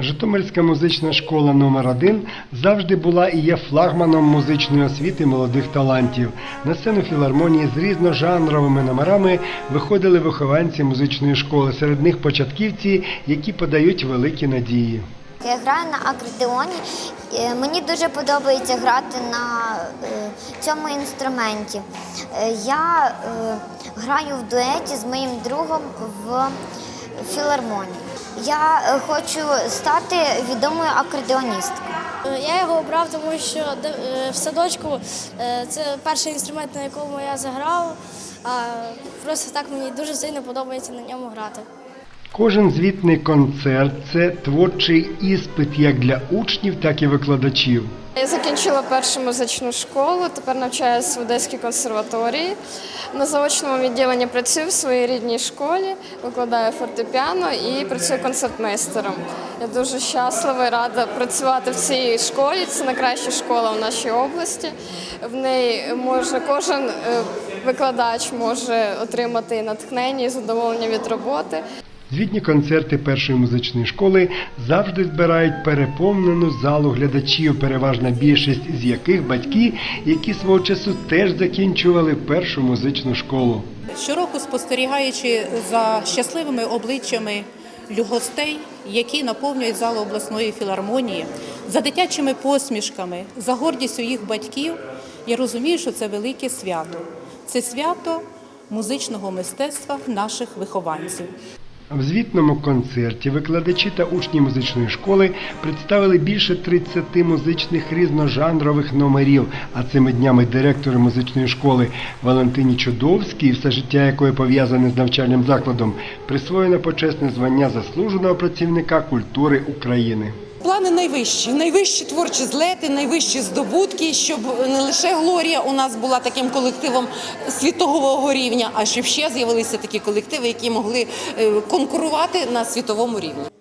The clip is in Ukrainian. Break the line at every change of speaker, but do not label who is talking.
Житомирська музична школа номер 1 завжди була і є флагманом музичної освіти молодих талантів. На сцену філармонії з різножанровими номерами виходили вихованці музичної школи. Серед них початківці, які подають великі надії.
Я граю на акордеоні. Е, Мені дуже подобається грати на е, цьому інструменті. Е, Я граю в дуеті з моїм другом в філармонії. Я е, хочу стати відомою акордеоністкою.
Е, Я його обрав, тому що е, в садочку це перший інструмент, на якому я заграв. А просто так мені дуже сильно подобається на ньому грати.
Кожен звітний концерт це творчий іспит як для учнів, так і викладачів.
Я закінчила першу музичну школу, тепер навчаюся в Одеській консерваторії. На заочному відділенні працюю в своїй рідній школі, викладаю фортепіано і працюю концертмейстером. Я дуже щаслива і рада працювати в цій школі. Це найкраща школа в нашій області. В неї може кожен е, викладач може отримати натхнення і задоволення від роботи.
Звітні концерти першої музичної школи завжди збирають переповнену залу глядачів, переважна більшість з яких батьки, які свого часу теж закінчували першу музичну школу.
Щороку спостерігаючи за щасливими обличчями гостей, які наповнюють залу обласної філармонії, за дитячими посмішками, за гордістю їх батьків, я розумію, що це велике свято. Це свято музичного мистецтва наших вихованців.
В звітному концерті викладачі та учні музичної школи представили більше 30 музичних різножанрових номерів. А цими днями директор музичної школи Валентині Чудовській, все життя якої пов'язане з навчальним закладом, присвоєно почесне звання заслуженого працівника культури України.
Плани найвищі, найвищі творчі злети, найвищі здобутки, щоб не лише Глорія у нас була таким колективом світового рівня, а щоб ще з'явилися такі колективи, які могли е, конкурувати на світовому рівні.